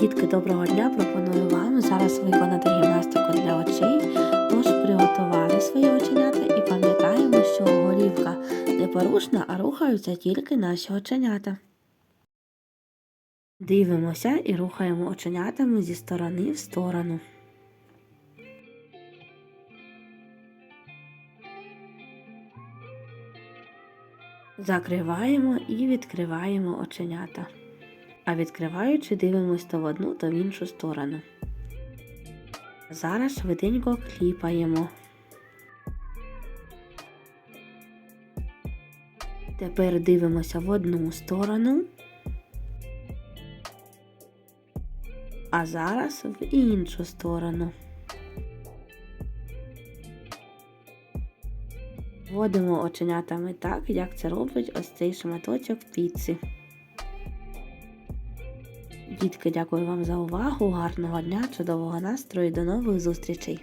Дітки, доброго дня! Пропоную вам зараз виконати гімнастику для очей. Тож приготували свої оченята і пам'ятаємо, що голівка непорушна, а рухаються тільки наші оченята. Дивимося і рухаємо оченятами зі сторони в сторону. Закриваємо і відкриваємо оченята. А відкриваючи, дивимось то в одну, то в іншу сторону. Зараз швиденько кліпаємо. Тепер дивимося в одну сторону. А зараз в іншу сторону. Вводимо оченятами так, як це робить ось цей шматочок піци. Дітки, дякую вам за увагу, гарного дня, чудового настрою, до нових зустрічей!